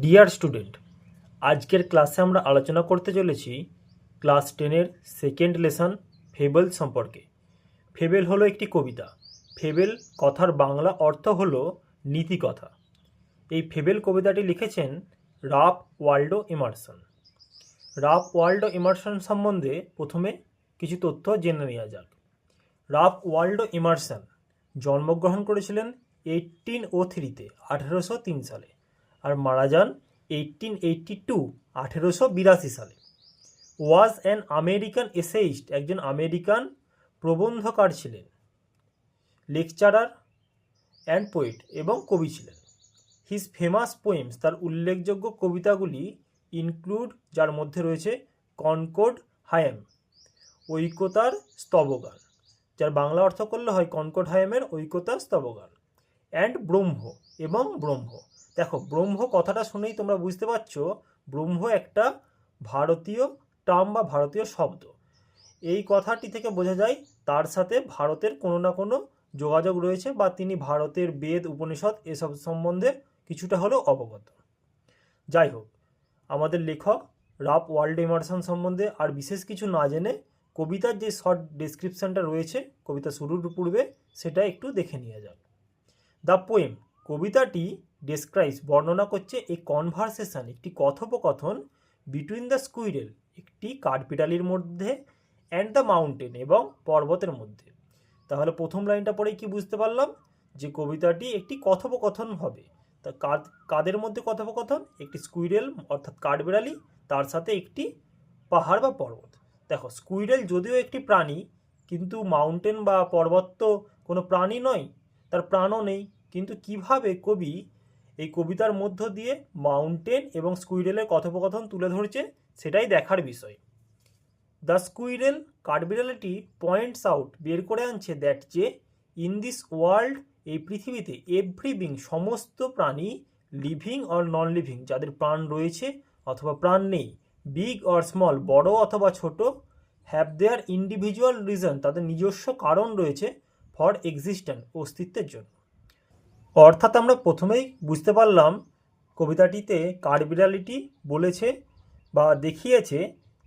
Dear student আজকের ক্লাসে আমরা আলোচনা করতে চলেছি ক্লাস টেনের সেকেন্ড লেসন ফেবেল সম্পর্কে। ফেবেল হলো একটি কবিতা। ফেবেল কথার বাংলা অর্থ হলো নীতিকথা। এই ফেবেল কবিতাটি লিখেছেন Ralph Waldo Emerson. Ralph Waldo Emerson সম্বন্ধে প্রথমে কিছু তথ্য জেনে নেওয়া যাক। রাপ ওয়াল্ডো ইমারসন জন্মগ্রহণ করেছিলেন এইটিন ও থ্রিতে আঠেরোশো তিন সালে। আর মারা যান এইটিন এইটটি টু আঠেরোশো বিরাশি সালে। ওয়াজ অ্যান আমেরিকান এসেইস্ট একজন আমেরিকান প্রবন্ধকার ছিলেন লেকচারার অ্যান্ড পোয়েট এবং কবি ছিলেন। হিজ ফেমাস পোয়েমস তার উল্লেখযোগ্য কবিতাগুলি ইনক্লুড যার মধ্যে রয়েছে কনকোড হায়াম ঐকতার স্তবগান, যার বাংলা অর্থ করলে হয় কনকোড হায়ামের ঐকতার স্তবগান অ্যান্ড ব্রহ্ম এবং ব্রহ্ম দেখো, ব্রহ্ম কথাটা শুনেই তোমরা বুঝতে পারছ, ব্রহ্ম একটা ভারতীয় টার্ম বা ভারতীয় শব্দ। এই কথাটি থেকে বোঝা যায়, তার সাথে ভারতের কোনো না কোনো যোগাযোগ রয়েছে বা তিনি ভারতের বেদ, উপনিষদ এসব সম্বন্ধে কিছুটা হলেও অবগত। যাই হোক, আমাদের লেখক রাপ ওয়ার্ল্ড ইমার্সন সম্বন্ধে আর বিশেষ কিছু না জেনে কবিতার যে শর্ট ডেসক্রিপশনটা রয়েছে, কবিতা শুরুর পূর্বে সেটা একটু দেখে নিয়ে যাক। দ্য পোয়েম, কবিতাটি ডেসক্রাইবস বর্ণনা করছে এই কনভারসেশন একটি কথোপকথন বিটুইন দ্য স্কুইরেল একটি কাঠবিড়ালির মধ্যে অ্যান্ড দ্য মাউন্টেন এবং পর্বতের মধ্যে। তাহলে প্রথম লাইনটা পড়েই কি বুঝতে পারলাম? যে কবিতাটি একটি কথোপকথন হবে। তা কাদ কাদের মধ্যে কথোপকথন? একটি স্কুইরেল অর্থাৎ কাঠবিড়ালি, তার সাথে একটি পাহাড় বা পর্বত। দেখো স্কুইরেল যদিও একটি প্রাণী, কিন্তু মাউন্টেন বা পর্বত তো কোনো প্রাণী নয়, তার প্রাণও নেই। কিন্তু কীভাবে কবি এই কবিতার মধ্য দিয়ে মাউন্টেন এবং স্কুইরেলের কথোপকথন তুলে ধরছে, সেটাই দেখার বিষয়। দ্য স্কুইরেল কাঠবিড়ালিটি পয়েন্টস আউট বের করে আনছে দ্যাট যে, ইন দিস ওয়ার্ল্ড, এই পৃথিবীতে এভরি বিং সমস্ত প্রাণী লিভিং অর নন লিভিং যাদের প্রাণ রয়েছে অথবা প্রাণ নেই, বিগ অর স্মল, বড় অথবা ছোট, হ্যাভ দেয়ার ইন্ডিভিজুয়াল রিজন, তাদের নিজস্ব কারণ রয়েছে ফর এক্সিস্ট্যান্ট অস্তিত্বের জন্য। অর্থাৎ আমরা প্রথমেই বুঝতে পারলাম কবিতাটিতে কাঠবিড়ালিটি বলেছে বা দেখিয়েছে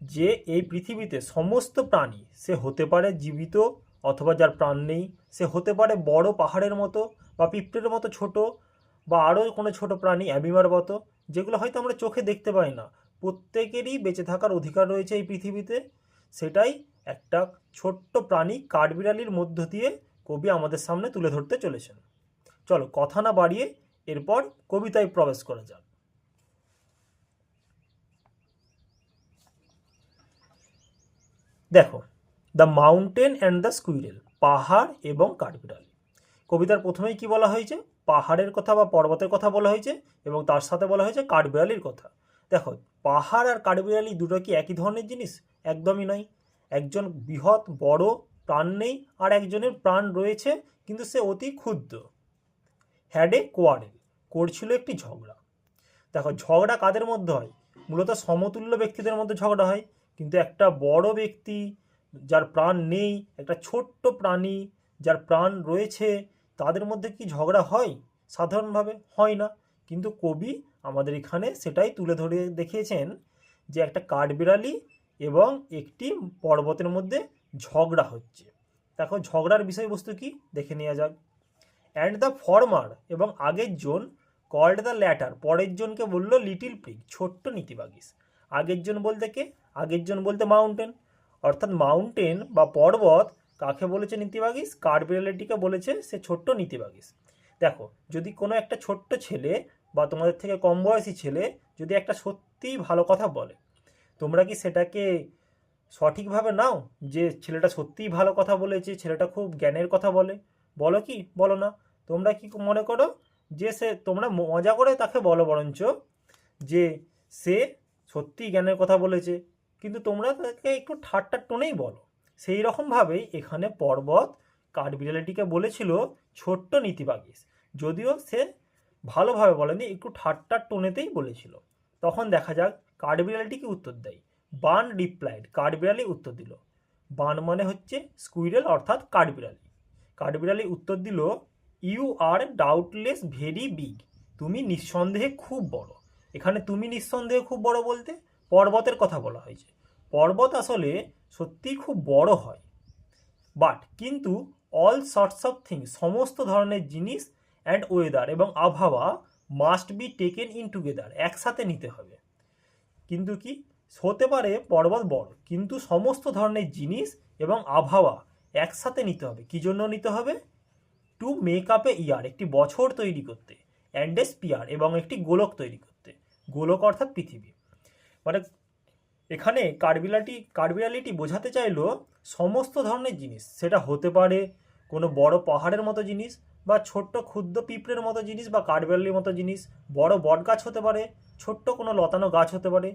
যে এই পৃথিবীতে সমস্ত প্রাণী, সে হতে পারে জীবিত অথবা যার প্রাণ নেই, সে হতে পারে বড় পাহাড়ের মতো বা পিঁপড়ের মতো ছোট বা আরও কোনো ছোট প্রাণী অ্যামিমার মতো, যেগুলো হয়তো আমরা চোখে দেখতে পাই না। প্রত্যেকেরই বেঁচে থাকার অধিকার রয়েছে এই পৃথিবীতে। সেটাই একটা ছোট্ট প্রাণী কাঠবিড়ালির মধ্য দিয়ে কবি আমাদের সামনে তুলে ধরতে চলেছেন। চলো কথা না বাড়িয়ে এরপর কবিতায় প্রবেশ করা যাক। দেখো the mountain and the squirrel পাহাড় এবং কাঠবিড়ালি। কবিতার প্রথমেই কি বলা হয়েছে? পাহাড়ের কথা বা পর্বতের কথা বলা হয়েছে এবং তার সাথে বলা হয়েছে কাঠবিড়ালির কথা। দেখো, পাহাড় আর কাঠবিড়ালি দুটো কি একই ধরনের জিনিস? একদমই নয়। একজন বৃহৎ, বড় প্রাণ নেই আর একজনের প্রাণ রয়েছে, কিন্তু সে অতি ক্ষুদ্র। হ্যাডে কোয়ারেল করছিল একটি ঝগড়া। দেখো, ঝগড়া কাদের মধ্যে হয়? মূলত সমতুল্য ব্যক্তিদের মধ্যে ঝগড়া হয়। কিন্তু একটা বড় ব্যক্তি যার প্রাণ নেই, একটা ছোট্ট প্রাণী যার প্রাণ রয়েছে, তাদের মধ্যে কি ঝগড়া হয়? সাধারণভাবে হয় না। কিন্তু কবি আমাদের এখানে সেটাই তুলে ধরে দেখিয়েছেন যে একটা কাঠবিড়ালি এবং একটি পর্বতের মধ্যে ঝগড়া হচ্ছে। দেখো, ঝগড়ার বিষয়বস্তু কি? দেখে নেওয়া যাক। অ্যান্ড দ্য ফর্মার এবং আগের জন কল্ড দ্য ল্যাটার পরের জনকে বলল লিটিল প্রিগ ছোট্ট নীতিবাগিস। আগের জন বলতে কে? আগের জন বলতে মাউন্টেন অর্থাৎ মাউন্টেন বা পর্বত কাকে বলেছে নীতিবাগিস? কাঠবিড়ালিটিকে বলেছে সে ছোট্ট নীতিবাগিস। দেখো, যদি কোনো একটা ছোট্ট ছেলে বা তোমাদের থেকে কম বয়সী ছেলে যদি একটা সত্যিই ভালো কথা বলে, তোমরা কি সেটাকে সঠিকভাবে নাও যে ছেলেটা সত্যিই ভালো কথা বলেছে, ছেলেটা খুব জ্ঞানের কথা বলে? বলো কি? বলো না। তোমরা কি মনে করো যে সে, তোমরা মজা করে তাকে বলো বরঞ্চ যে সে সত্যিই জ্ঞানের কথা বলেছে, কিন্তু তোমরা তাকে একটু ঠাট্টার টোনেই বলো। সেই রকমভাবেই এখানে পর্বত কাঠবিড়ালিটিকে বলেছিল ছোট্ট নীতিবাগিস। যদিও সে ভালোভাবে বলেনি, একটু ঠাট্টার টোনেতেই বলেছিল। তখন দেখা যাক কাঠবিড়ালিটি কি উত্তর দেয়। বান রিপ্লাইড কাঠবিড়ালি উত্তর দিল। বান মানে হচ্ছে স্কুইরেল অর্থাৎ কাঠবিড়ালি কাঠবিড়ালি উত্তর দিল you are doubtless very big. তুমি নিঃসন্দেহে খুব বড়। এখানে তুমি নিঃসন্দেহে খুব বড় বলতে পর্বতের কথা বলা হয়েছে। পর্বত আসলে সত্যিই খুব বড় হয়। বাট কিন্তু অল সর্টস অফ থিংস, সমস্ত ধরনের জিনিস অ্যান্ড ওয়েদার এবং আবহাওয়া must be taken in together, একসাথে নিতে হবে। কিন্তু কি? হতে পারে পর্বত বড়, কিন্তু সমস্ত ধরনের জিনিস এবং আবহাওয়া একসাথে নিতে হবে। কি জন্য নিতে হবে? To make up a year একটি বছর তৈরি করতে অ্যান্ড এ স্পিয়ার এবং একটি গোলক তৈরি করতে, গোলক অর্থাৎ পৃথিবী। মানে এখানে কার্বিলাটি কার্বিয়ালিটি বোঝাতে চাইলো সমস্ত ধরনের জিনিস। সেটা হতে পারে কোনো বড় পাহাড়ের মতো জিনিস বা ছোট্ট ক্ষুদ্র পিঁপড়ের মতো জিনিস বা কাঠবিড়ালির মতো জিনিস। বড় বট গাছ হতে পারে, ছোট্ট কোনো লতানো গাছ হতে পারে।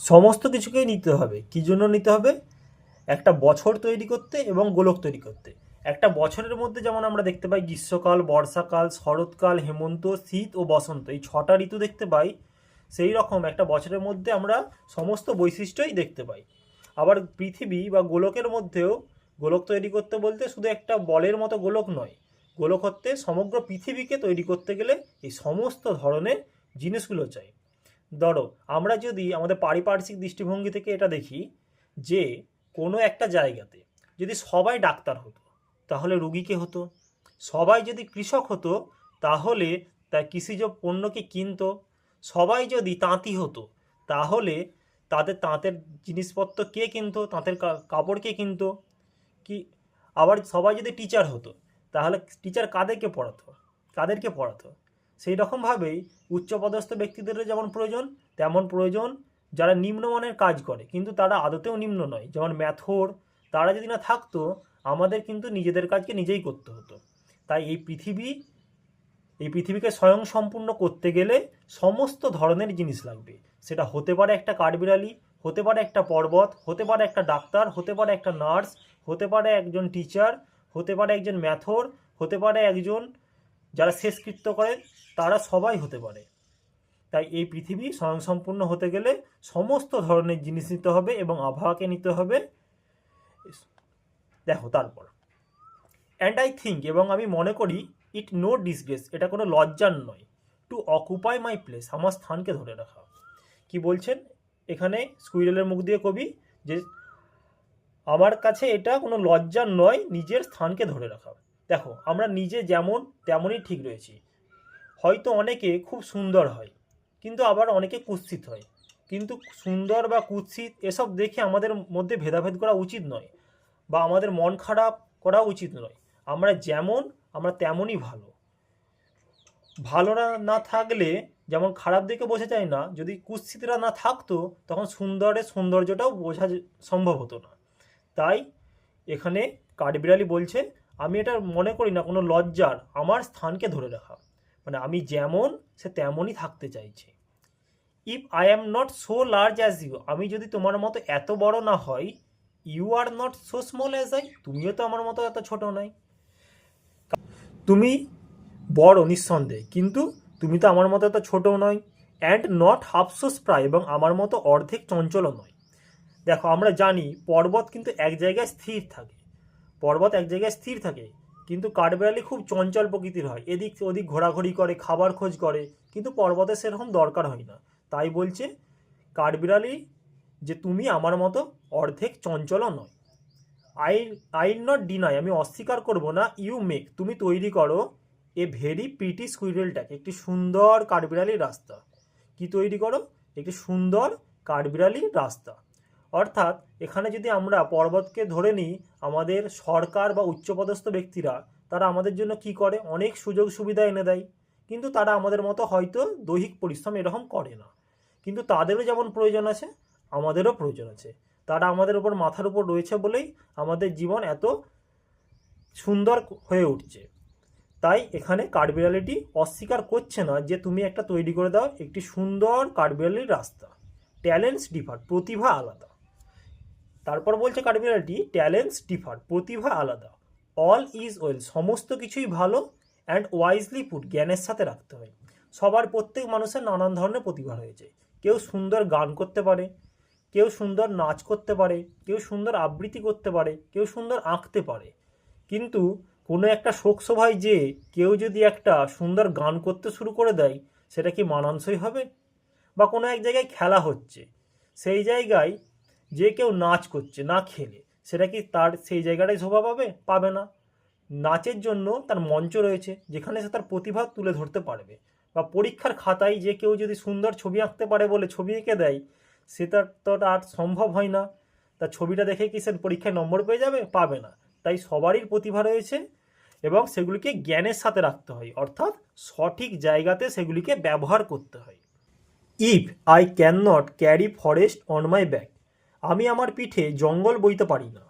সমস্ত কিছুকেই নিতে হবে। কী জন্য নিতে হবে? একটা বছর তৈরি করতে এবং গোলক তৈরি করতে। একটা বছরের মধ্যে যেমন আমরা দেখতে পাই গ্রীষ্মকাল, বর্ষাকাল, শরৎকাল, হেমন্ত, শীত ও বসন্ত, এই ছটা ঋতু দেখতে পাই, সেই রকম একটা বছরের মধ্যে আমরা সমস্ত বৈশিষ্ট্যই দেখতে পাই। আবার পৃথিবী বা গোলকের মধ্যেও, গোলক তৈরি করতে বলতে শুধু একটা বলের মতো গোলক নয়, গোলক হতে সমগ্র পৃথিবীকে তৈরি করতে গেলে এই সমস্ত ধরনের জিনিসগুলো চাই। ধরো, আমরা যদি আমাদের পারিপার্শ্বিক দৃষ্টিভঙ্গি থেকে এটা দেখি যে কোনো একটা জায়গাতে যদি সবাই ডাক্তার হতো তাহলে রুগী কে হতো। সবাই যদি কৃষক হতো, তাহলে তার কৃষিজ পণ্যকে কিনতো। সবাই যদি তাঁতি হতো, তাহলে তাদের তাঁতের জিনিসপত্র কে কিনতো, তাঁতের কাপড় কে কিনতো? কি, আবার সবাই যদি টিচার হতো, তাহলে টিচার কাদেরকে পড়াতো? কাদেরকে পড়াতো? সেই রকমভাবেই উচ্চপদস্থ ব্যক্তিদেরও যেমন প্রয়োজন, তেমন প্রয়োজন যারা নিম্নমানের কাজ করে। কিন্তু তারা আদতেও নিম্ন নয়। যেমন ম্যাথর তারা যদি না থাকতো, আমাদের কিন্তু নিজেদের কাজকে নিজেই করতে হতো। তাই এই পৃথিবী, এই পৃথিবীকে স্বয়ং সম্পূর্ণ করতে গেলে সমস্ত ধরনের জিনিস লাগবে। সেটা হতে পারে একটা কাঠবিড়ালি, হতে পারে একটা পর্বত, হতে পারে একটা ডাক্তার, হতে পারে একটা নার্স, হতে পারে একজন টিচার, হতে পারে একজন ম্যাথর, হতে পারে একজন যারা শেষকৃত্য করে, তারা সবাই হতে পারে। তাই এই পৃথিবী স্বয়ংসম্পূর্ণ হতে গেলে সমস্ত ধরনের জিনিস নিতে হবে এবং আবহাওয়াকে নিতে হবে। দেখো, তারপর। অ্যান্ড আই থিঙ্ক এবং আমি মনে করি ইট নো ডিসগ্রেস এটা কোনো লজ্জার নয়। টু অকুপাই মাই প্লেস আমার স্থানকে ধরে রাখা। কি বলছেন? এখানে স্কুইরেলের মুখ দিয়ে কবি, যে আমার কাছে এটা কোনো লজ্জার নয়, নিজের স্থানকে ধরে রাখা। দেখো, আমরা নিজে যেমন, তেমনই ঠিক রয়েছি। হয়তো অনেকে খুব সুন্দর হয়, কিন্তু আবার অনেকে কুৎসিত হয়। কিন্তু সুন্দর বা কুৎসিত এসব দেখে আমাদের মধ্যে ভেদাভেদ করা উচিত নয় বা আমাদের মন খারাপ করা উচিত নয়। আমরা যেমন, আমরা তেমনই ভালো। ভালো না থাকলে যেমন খারাপ দেখে বোঝা যায় না, যদি কুৎসিতরা না থাকতো, তখন সুন্দরের সৌন্দর্যটাও বোঝা সম্ভব হতো না। তাই এখানে কাঠবিড়ালি বলছে, আমি এটা মনে করি না, কোনো লজ্জার। আমার স্থানকে ধরে রাখা। মানে আমি যেমন, সে তেমনই থাকতে চাইছে। If I am not so large as you, আমি যদি তোমার মতো এত বড় না হয় you are not so small as I, তুমিও তো আমার মতো এত ছোট নয় তুমি বড় নিঃসন্দেহে, কিন্তু তুমি তো আমার মতো এত ছোটও নয় and not half so spry এবং আমার মতো অর্ধেক চঞ্চলও নয় দেখো, আমরা জানি পর্বত কিন্তু এক জায়গায় স্থির থাকে। পর্বত এক জায়গায় স্থির থাকে, কিন্তু কাঠবেড়ালি খুব চঞ্চল প্রকৃতির হয়। এদিক ওদিক ঘোরাঘুরি করে, খাবার খোঁজ করে, কিন্তু পর্বতে সেরকম দরকার হয় না। তাই বলছে, কাঠবিড়ালি, যে তুমি আমার মতো অর্ধেক চঞ্চলও নয়। আই আই নট ডিনাই আমি অস্বীকার করব না ইউ মেক তুমি তৈরি করো এ ভেরি প্রিটি স্কুইরেলটাকে একটি সুন্দর কাঠবিড়ালির রাস্তা। কি তৈরি করো? একটি সুন্দর কাঠবিড়ালির রাস্তা। অর্থাৎ এখানে যদি আমরা পর্বতকে ধরে নিই, আমাদের সরকার বা উচ্চপদস্থ ব্যক্তিরা, তারা আমাদের জন্য কি করে? অনেক সুযোগ সুবিধা এনে দেয়। কিন্তু তারা আমাদের মতো হয়তো দৈহিক পরিশ্রম এরকম করে না। কিন্তু তাদেরও যেমন প্রয়োজন আছে, আমাদেরও প্রয়োজন আছে। তারা আমাদের উপর মাথার উপর রয়েছে বলেই আমাদের জীবন এত সুন্দর হয়ে উঠছে। তাই এখানে কাঠবিড়ালিটি অস্বীকার করছে না যে তুমি একটা তৈরি করে দাও একটি সুন্দর কাঠবিড়ালির রাস্তা। ট্যালেন্টস ডিফার, প্রতিভা আলাদা। তারপর বলছে কাঠবিড়ালিটি, ট্যালেন্টস ডিফার, প্রতিভা আলাদা। অল ইজ ওয়েল, সমস্ত কিছুই ভালো অ্যান্ড ওয়াইজলি পুট, জ্ঞানের সাথে রাখতে হয়। সবার প্রত্যেক মানুষের নানান ধরনের প্রতিভা রয়েছে। কেউ সুন্দর গান করতে পারে, কেউ সুন্দর নাচ করতে পারে, কেউ সুন্দর আবৃত্তি করতে পারে, কেউ সুন্দর আঁকতে পারে। কিন্তু কোনো একটা শোক সভায় যে কেউ যদি একটা সুন্দর গান করতে শুরু করে দেয়, সেটা কি মানানসই হবে? বা কোনো এক জায়গায় খেলা হচ্ছে, সেই জায়গায় যে কেউ নাচ করছে, না খেলে, সেটা কি তার সেই জায়গাটাই শোভা পাবে? পাবে না। নাচের জন্য তার মঞ্চ রয়েছে, যেখানে সে তার প্রতিভা তুলে ধরতে পারবে। বা পরীক্ষার খাতায় যে কেউ যদি সুন্দর ছবি আঁকতে পারে বলে ছবি এঁকে দেয়, সেটা তো আর সম্ভব হয় না। তা ছবিটা দেখে কি সে পরীক্ষায় নম্বর পেয়ে যাবে? পাবে না। তাই সবারই প্রতিভা রয়েছে এবং সেগুলিকে জ্ঞানের সাথে রাখতে হয়। অর্থাৎ সঠিক জায়গাতে সেগুলিকে ব্যবহার করতে হয়। If I can not carry forest on my back, আমি আমার পিঠে জঙ্গল বইতে পারি না।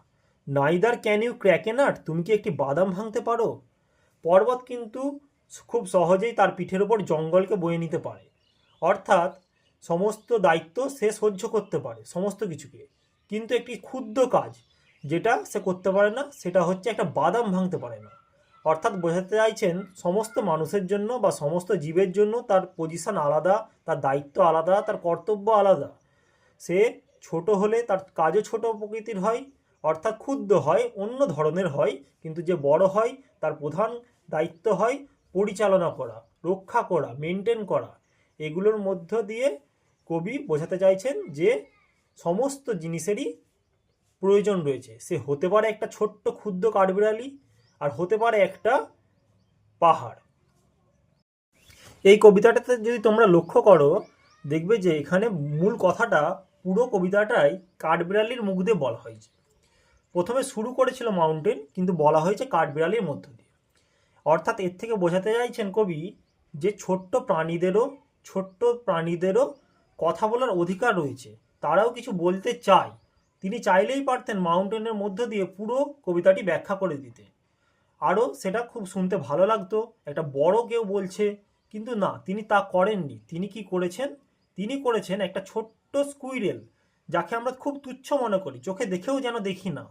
Neither can you crack a nut? তুমি কি একটি বাদাম ভাঙতে পারো? পর্বত কিন্তু খুব সহজেই তার পিঠের ওপর জঙ্গলকে বয়ে নিতে পারে। অর্থাৎ সমস্ত দায়িত্ব সে সহ্য করতে পারে, সমস্ত কিছুকে। কিন্তু একটি ক্ষুদ্র কাজ যেটা সে করতে পারে না, সেটা হচ্ছে একটা বাদাম ভাঙতে পারে না। অর্থাৎ বোঝাতে চাইছেন সমস্ত মানুষের জন্য বা সমস্ত জীবের জন্য তার পজিশন আলাদা, তার দায়িত্ব আলাদা, তার কর্তব্য আলাদা। সে ছোট হলে তার কাজও ছোট প্রকৃতির হয়, অর্থাৎ ক্ষুদ্র হয়, অন্য ধরনের হয়, কিন্তু যে বড় হয়, তার প্রধান দায়িত্ব হয় পরিচালনা করা, রক্ষা করা মেনটেন করা, এগুলোর মধ্য দিয়ে কবি বোঝাতে চাইছেন যে সমস্ত জিনিসেরই প্রয়োজন রয়েছে। সে হতে পারে একটা ছোট্ট ক্ষুদ্র কাঠবিড়ালি আর হতে পারে একটা পাহাড়। এই কবিতাটাতে যদি তোমরা লক্ষ্য করো, দেখবে যে এখানে মূল কথাটা পুরো কবিতাটাই কাঠবিড়ালির মুখ দিয়ে বলা হয়েছে। প্রথমে শুরু করেছিল মাউন্টেন কিন্তু বলা হয়েছে কাঠবিড়ালির মধ্য দিয়ে। অর্থাৎ এর থেকে বোঝাতে চাইছেন কবি যে ছোট্ট প্রাণীদেরও ছোট্ট প্রাণীদেরও কথা বলার অধিকার রয়েছে। তারাও কিছু বলতে চায়। তিনি চাইলেই পারতেন মাউন্টেনের মধ্য দিয়ে পুরো কবিতাটি ব্যাখ্যা করে দিতে। আরও সেটা খুব শুনতে ভালো লাগতো। একটা বড় কেউ বলছে, কিন্তু না, তিনি তা করেননি। তিনি কি করেছেন? তিনি করেছেন একটা ছোট্ট স্কুইরেল, যাকে আমরা খুব তুচ্ছ মনে করি। চোখে দেখেও যেন দেখি না।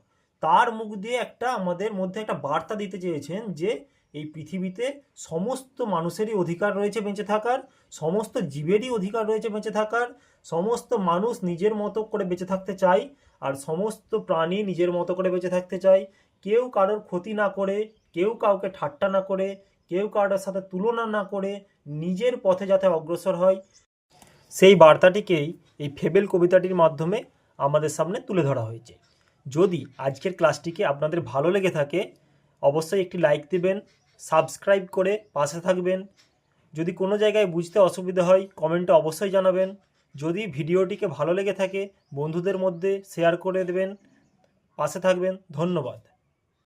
তার মুখ দিয়ে একটা আমাদের মধ্যে একটা বার্তা দিতে চেয়েছেন যে এই পৃথিবীতে সমস্ত মানুষেরই অধিকার রয়েছে বেঁচে থাকার, সমস্ত জীবেরই অধিকার রয়েছে বেঁচে থাকার, সমস্ত মানুষ নিজের মতো করে বেঁচে থাকতে চায় আর সমস্ত প্রাণী নিজের মতো করে বেঁচে থাকতে চায়। কেউ কারোর ক্ষতি না করে, কেউ কাউকে ঠাট্টা না করে, কেউ কারোর সাথে তুলনা না করে নিজের পথে যাতে অগ্রসর হয়। সেই বার্তাটিকেই এই ফেবেল কবিতাটির মাধ্যমে আমাদের সামনে তুলে ধরা হয়েছে। যদি আজকের ক্লাসটিকে আপনাদের ভালো লেগে থাকে অবশ্যই একটি লাইক দেবেন সাবস্ক্রাইব করে পাশে থাকবেন। যদি কোনো জায়গায় বুঝতে অসুবিধা হয় কমেন্টে অবশ্যই জানাবেন। যদি ভিডিওটিকে ভালো লেগে থাকে, বন্ধুদের মধ্যে শেয়ার করে দেবেন। পাশে থাকবেন, ধন্যবাদ।